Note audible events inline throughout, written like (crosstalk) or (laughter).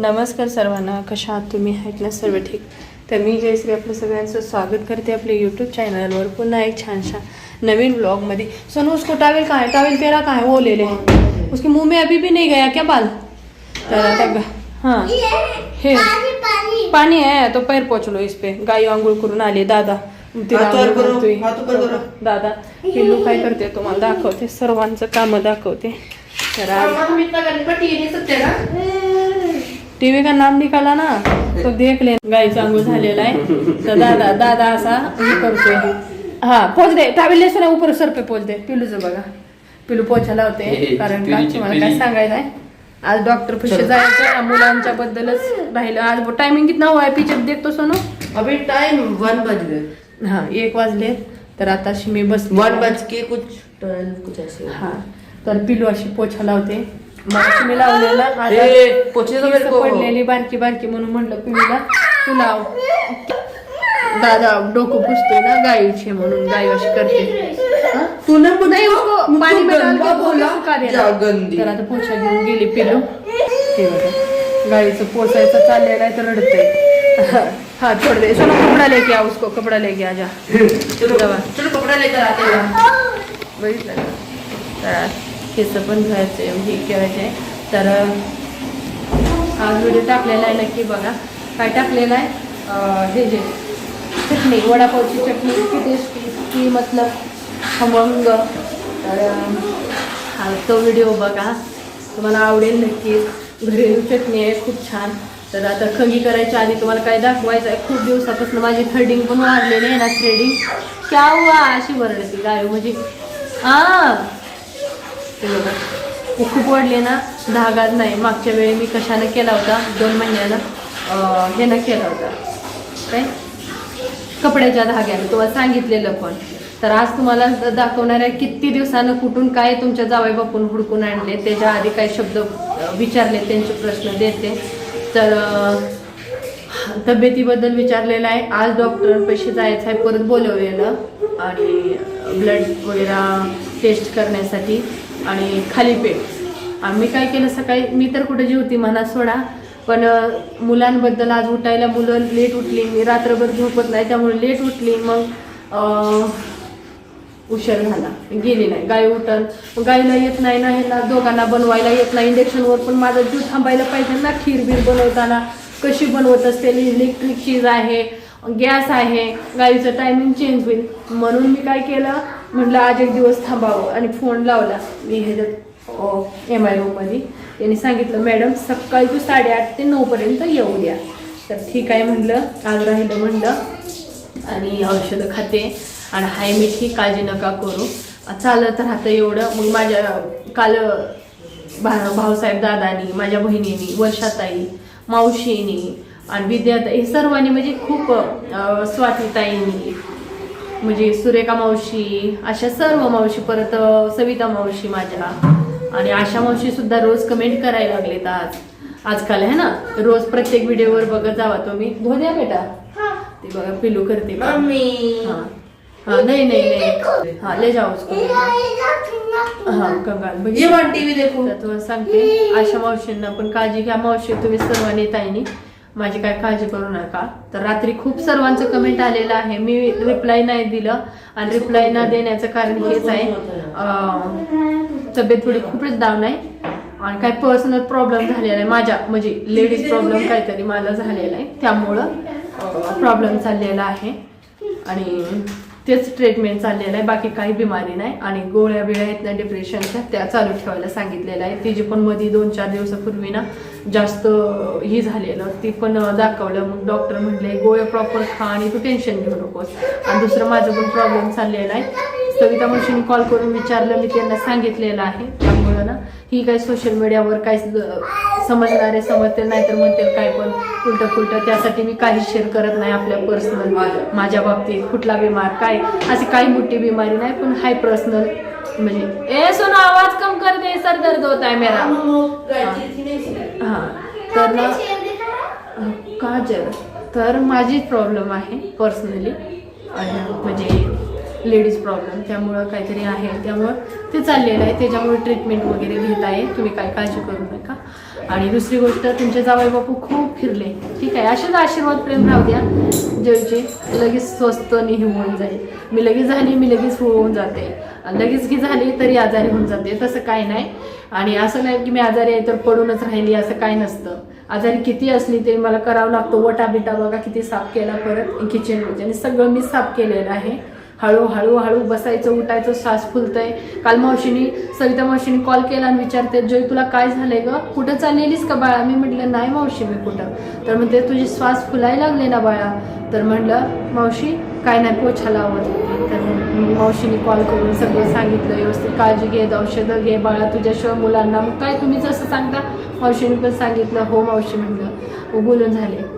नमस्कार सर्वांना कशा आहात तुम्ही? आहेत ना सर्व ठीक? तर मी जयश्री आपलं सगळ्यांचं स्वागत करते आपल्या यूट्यूब चॅनलवर पुन्हा एक छानशा नवीन ब्लॉगमध्ये सोनू उसको टावेल कहाँ है? टावेल तेरा कहाँ है? वो ले ले. उसके मुंह में अभी भी नहीं गया क्या बाल? तर आता हाँ। हे. पाणी आहे तो पैर पोचलो इस पे. गाई आंघोळ करून आले. दादा. दादा पिल्लू काय करते? तुम्हाला दाखवते. सर्वांचं कामं दाखवते. तर टीव्ही का नाम निकाला ना तो देख ले गाईचा अंघोळ झालेला आहे. तर दादा दादा असा हे करतोय. हा पोच दे. टावेल लेसो ना ऊपर सर पे पोच दे. पिलूचं बघा. पिलू पोछाला हे, होते कारण का तुम्हाला काय. सांगायचं आहे? आज डॉक्टर पशी जायचं आहे, मुलांच्या बद्दलच राहिलं. आज टायमिंग कितना हुआ है पीछे देखतो सोनू. अभी टाइम वन बज गए हा एक वाजले. तर आता अशी मी बस वन बज के कुछ कुछ ऐसे. हा तर पिलू अशी पोछा लावते. मग मी लावलेला आता ए, तो केस पडलेली बारकी बारकी म्हणून म्हणलं पिलूला तू लाव. दादा डोकं पुसतोय ना गायीचे म्हणून गाय अशी करते. हा? तूने नाही गंदा बोला. जा गंदी तर आता पोछा घेऊन गेली पिलू हे बघा गाईचं पोचायचं चाललेलं आहे तर रडतंय. (laughs) हा छोड़ दे. चलो कपड़ा लेके आ उसको कपड़ा लेके आ (laughs) जा चलो. चलो कपड़ा लेकर आते हैं बघितलं? का? तर केस पण धुवायचे हे ठेवायचे तर आज व्हिडिओ टाकलेला आहे नक्की बघा. काय टाकलेलं आहे? हे जे चटणी वडापावची चटणी इतकी टेस्टी इतकी मतलब खमंग. तर हा तो व्हिडिओ बघा. तुम्हाला आवडेल नक्की. घरेलू चटणी आहे खूप छान. तर आता खंगी करायच्या आधी तुम्हाला काय दाखवायचं आहे? खूप दिवसापासून माझी थ्रेडिंग पण वाढलेली आहे ना थ्रेडिंग क्या हुआ? अशी वरडती गाय म्हणजे हां ते बघा. ते खूप वाढले ना धागाच नाही. मागच्या वेळी मी कशानं केला होता? दोन महिन्यानं हे ह्यानं केला होता. काय? कपड्याच्या धाग्यानं. तुम्हाला सांगितलेलं पण. तर आज तुम्हाला दाखवणार आहे किती दिवसानं कुठून काय तुमच्या जावई बापून हुडकून आणले. त्याच्या आधी काही शब्द विचारले त्यांचे प्रश्न देते. तर तब्येतीबद्दल विचारलेलं आहे. आज डॉक्टरांपाशी जायचं आहे परत बोलवलेलं. आणि ब्लड वगैरे टेस्ट करण्यासाठी आणि खाली पेट. आम्ही मी काय केलं सकाळी मी तर कुठे होती म्हणा सोडा पण मुलांबद्दल आज उठायला मुलं लेट उठली. मी रात्रभर झोपत नाही त्यामुळे लेट उठली. मग उशीर झाला. गेली नाही. गाय उठल. गायला येत नाही ना ह्याला दोघांना बनवायला येत नाही. इंडक्शनवर पण माझा जीव थांबायला पाहिजे ना खीर बीर बनवताना. कशी बनवत असते? इलेक्ट्रिक खीर आहे. गॅस आहे गाडीचं टायमिंग चेंज होईल. म्हणून मी काय केलं म्हटलं आज एक दिवस थांबावं आणि फोन लावला. मी ह्याच्यात एम आय ओमध्ये त्यांनी सांगितलं मॅडम सकाळी तू साडेआठ ते नऊपर्यंत येऊ द्या तर ठीक आहे म्हटलं आज राहिलं म्हणलं आणि औषधं खाते. आणि हाय मिठी काळजी नका करू. चालत राहतं एवढं. मग माझ्या काल भा भाऊसाहेब दादानी माझ्या बहिणीनी वर्षाताई मावशीनी आणि विद्याताई हे सर्वांनी म्हणजे खूप स्वातीताईंनी म्हणजे सुरेखा मावशी अशा सर्व मावशी परत सविता मावशी माझ्या. आणि आशा मावशी सुद्धा रोज कमेंट करायला लागलेत आज. आजकाल आहे ना? रोज प्रत्येक व्हिडिओवर बघत जावा तुम्ही. धोद्या बेटा. ते बघा पिलू करते का? हाँ. हाँ नहीं नहीं नहीं. हाँ ले जाओ उसको हाँ कंगाल ये देखो सांगते आशा मावशींना पण काळजी घ्या. मावशी तुम्ही सर्वांनी ताईनी. माझी काय काळजी करू नका. तर रात्री खूप सर्वांचं कमेंट आलेलं आहे. मी रिप्लाय नाही दिलं आणि रिप्लाय न देण्याचं कारण हेच आहे. तब्येत थोडी खूपच डाऊन आहे आणि काही पर्सनल प्रॉब्लेम झालेला आहे. माझ्या म्हणजे लेडीज प्रॉब्लेम काहीतरी मला झालेला आहे. त्यामुळं प्रॉब्लेम चाललेला आहे. आणि तेच ट्रीटमेंट चाललेलं आहे. बाकी काही बिमारी नाही. आणि गोळ्या बिळ्या आहेत ना डिप्रेशनच्या त्या चालू ठेवायला सांगितलेलं आहे. तिची पण मध्ये दोन चार दिवसापूर्वी ना जास्त ही झालेलं. ती पण दाखवलं. मग डॉक्टर म्हटले गोळ्या प्रॉपर खा आणि तू टेन्शन घेऊ नकोस. आणि दुसरं माझं पण प्रॉब्लेम चाललेला आहे. सविता मावशीने कॉल करून विचारलं. मी त्यांना सांगितलेलं आहे. त्यामुळं ना ही काय सोशल मीडियावर काय समजणारे समजतील नाहीतर म्हणतील काय पण. उलट पुलट त्यासाठी मी काही शेअर करत नाही आपल्या पर्सनल माझ्या बाबतीत. कुठला बिमार काय? अशी काही मोठी बिमारी नाही पण हाय पर्सनल म्हणजे ए सोना आवाज कम कर दे. सर दर्द होता है. मेरा हा तर ना काजल. तर माझी प्रॉब्लेम आहे पर्सनली म्हणजे लेडीज प्रॉब्लेम त्यामुळं काहीतरी आहे. त्यामुळं ते चाललेलं आहे. त्याच्यामुळे ट्रीटमेंट वगैरे घेत आहे. तुम्ही काय काळजी करू नका. आणि दुसरी गोष्ट तुमचे जावई बापू खूप फिरले. ठीक आहे. असेच आशीर्वाद प्रेम राहू द्या. जयचे लगेच स्वस्त होऊन जाईल. मी लगेच झाली मी लगेच होऊन जाते. लगेच की झाली तरी आजारी होऊन जाते. तसं काही नाही. आणि असं नाही की मी आजारी आहे तर पडूनच राहिली असं काय नसतं. आजारी किती असली तरी मला करावं लागतं. वटा बिटा बघा किती साफ केला परत किचनमध्ये आणि सगळं मी साफ केलेलं आहे. हळूहळू हळू बसायचं उठायचं श्वास फुलतंय. काल मावशीनी सविता मावशीनी कॉल केला आणि विचारते जय तुला काय झालंय ग? कुठं चाललेलीस का बाळा? मी म्हटलं नाही मावशी मी कुठं. तर म्हणते तुझी श्वास फुलायला लागले ना बाळा. तर म्हटलं मावशी काय नाही पोछा लावत तर मावशीने कॉल करून सगळं सांगितलं व्यवस्थित काळजी घे औषधं घे बाळा तुझ्याशिवाय मुलांना मग काय तुम्ही जसं सांगता? मावशीने पण सांगितलं हो मावशी म्हटलं बोलून झाले.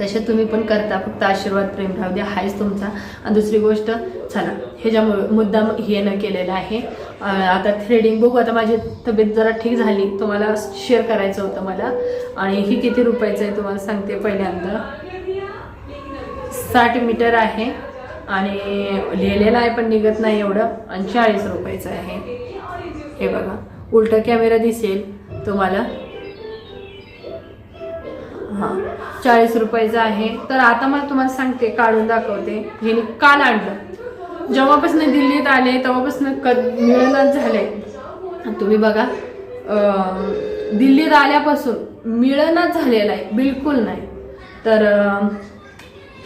तसे तुम्ही पण करता फक्त आशीर्वाद प्रेम राहू द्या हायच तुमचा. आणि दुसरी गोष्ट चला ह्याच्यामुळे मुद्दाम हे न केलेलं आहे आता थ्रेडिंग बघू आता माझी तब्येत जरा ठीक झाली तुम्हाला शेअर करायचं होतं मला. आणि ही किती रुपयाचं आहे तुम्हाला सांगते पहिल्यांदा. साठ मीटर आहे आणि लिहिलेलं आहे पण निघत नाही एवढं आणि चाळीस रुपयाचं आहे. हे बघा उलटा कॅमेरा दिसेल तुम्हाला. हां. चाळीस रुपयाचं आहे. तर आता मला तुम्हाला सांगते काढून दाखवते. हे काल आणलं. जेव्हापासून दिल्लीत आले तेव्हापासून क मिळणच झालंय. तुम्ही बघा दिल्लीत आल्यापासून मिळणच झालेलं आहे बिलकुल नाही. तर अं,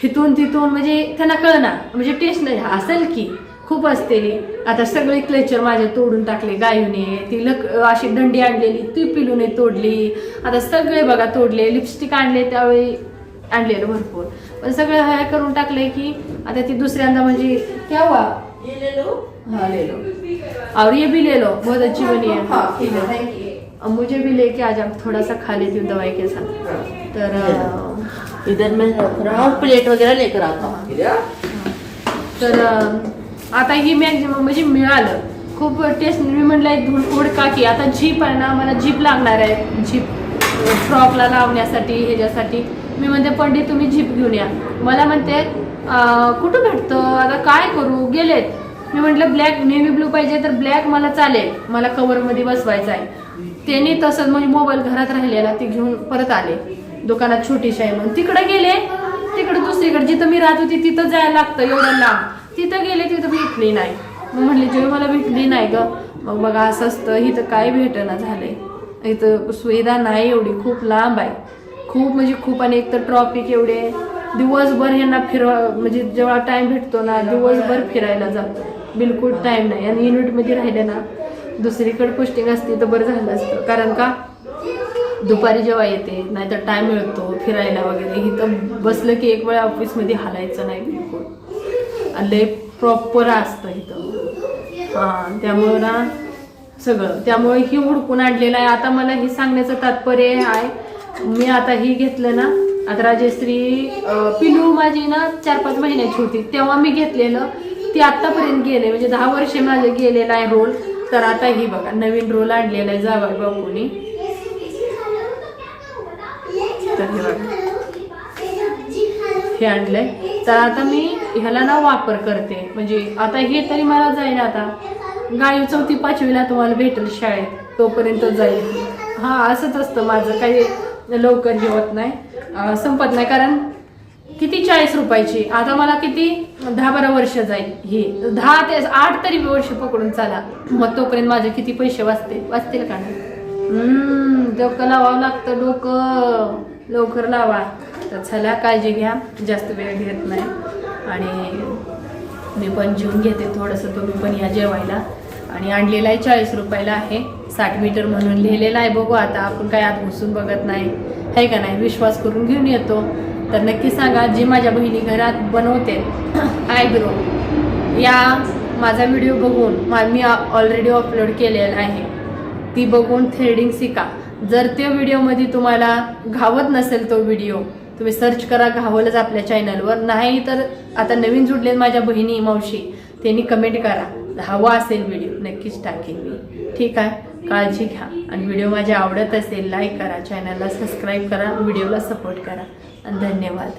हिथून तिथून म्हणजे त्यांना कळणार. म्हणजे टेस्ट नाही. असेल की. खूप असते आता सगळे क्लेचर माझे तोडून टाकले गायूने. ती लक अशी दंडी आणलेली ती पिलूने तोडली. आता सगळे बघा तोडले लिपस्टिक आणले त्यावेळी आणलेलं भरपूर. पण सगळं हे करून टाकले की आता ती दुसऱ्यांदा म्हणजे लो हाँ ले लो और ये भी ले लो बहुत अच्छी बनी है हाँ. अब मुझे भी लेके आ जा थोड़ा सा खा लेती हूँ. दवाई के साथ तर इधर मैं प्लेट वगैरह लेकर आता हूँ. तर आता ही मॅक्झिमम म्हणजे मिळालं खूप टेस्ट मी म्हणलं धूळ का की आता झीप आहे ना मला झीप लागणार आहे. झीप फ्रॉकला लावण्यासाठी ह्याच्यासाठी. मी म्हणते पंडित तुम्ही झीप घेऊन या. मला म्हणते कुठं भेटतं? आता काय करू? गेलेत. मी म्हटलं ब्लॅक नेव्ही ब्लू पाहिजे तर ब्लॅक मला चालेल. मला कवरमध्ये बसवायचं आहे त्यांनी तसंच म्हणजे मोबाईल घरात राहिलेला ते घेऊन परत आले. दुकानात छोटीशी आहे म्हणून. तिकडे गेले तिकडे दुसरीकडे. जिथं मी राहत होती तिथं जायला लागतं एवढं लांब. तिथं गेले तिथं भेटली नाही. मग म्हणले जेव्हा मला भेटली नाही ग मग बघा असं असतं इथं काय भेटणं आहे इथं सुविधा नाही एवढी खूप लांब आहे. खूप म्हणजे खूप आणि एक तर ट्रॉफिक एवढे दिवसभर यांना फिरवा म्हणजे जेव्हा टाईम भेटतो ना दिवसभर फिरायला जातो. बिलकुल टाईम नाही. आणि युनिटमध्ये राहिले ना दुसरीकडे पोस्टिंग असते तर बरं झालं असतं. कारण का? दुपारी जेव्हा येते नाहीतर टाईम मिळतो फिरायला वगैरे. इथं बसलं की एक वेळा ऑफिसमध्ये हालायचं नाही बिलकुल. लय प्रॉपर असतं इथं. हां त्यामुळं ना सगळं. त्यामुळे ही हुडकून आणलेलं आहे. आता मला हे सांगण्याचं तात्पर्य आहे. मी आता ही घेतलं ना आता राजेश्री पिलू माझी ना चार पाच महिन्याची होती. तेव्हा मी घेतलेलं. ती आतापर्यंत गेले. म्हणजे दहा वर्षे माझं गेलेला आहे रोल. तर आता ही बघा नवीन रोल आणलेला आहे जावा बापूनी. तर हे बघा. हे आणलंय. तर आता मी ह्याला ना वापर करते. म्हणजे आता हे तरी मला जाईल आता. गाई चौथी पाचवीला तुम्हाला भेटेल शाळेत. तोपर्यंत जाईल हां असंच असतं. माझं काही लवकर हे होत नाही. संपत नाही. कारण किती चाळीस रुपयाची? आता मला किती? दहा बारा वर्ष जाईल हे. दहा ते आठ तरी वर्ष पकडून चाला. मग तोपर्यंत माझे किती पैसे वाचते? वाचतील का नाही? डोकं लावावं लागतं. डोकं लवकर लावा. तर चला काळजी घ्या. जास्त वेळ घेत नाही. आणि मी पण जेवून घेते थोडंसं तुम्ही पण या जेवायला. आणि आणलेला आहे चाळीस रुपयाला आहे. साठ मीटर म्हणून लिहिलेला आहे. बघू आता आपण काय आत घुसून बघत नाही. आहे का नाही? विश्वास करून घेऊन येतो. तर नक्की सांगा जी माझ्या बहिणी घरात बनवते आयब्रो या माझा व्हिडिओ बघून मा- मी ऑलरेडी अपलोड केलेला आहे. ती बघून थ्रेडिंग शिका. जर त्या व्हिडिओमध्ये तुम्हाला घावत नसेल तो व्हिडिओ तुम्ही सर्च करा घावलच आपल्या चॅनलवर नाही तर आता नवीन जुडले माझ्या बहिणी मावशी त्यांनी कमेंट करा. हवा असेल व्हिडिओ नक्कीच टाकेन मी. ठीक आहे? काळजी घ्या. आणि व्हिडिओ माझ्या आवडत असेल लाईक करा. चॅनलला सबस्क्राईब करा. व्हिडिओला सपोर्ट करा. आणि धन्यवाद.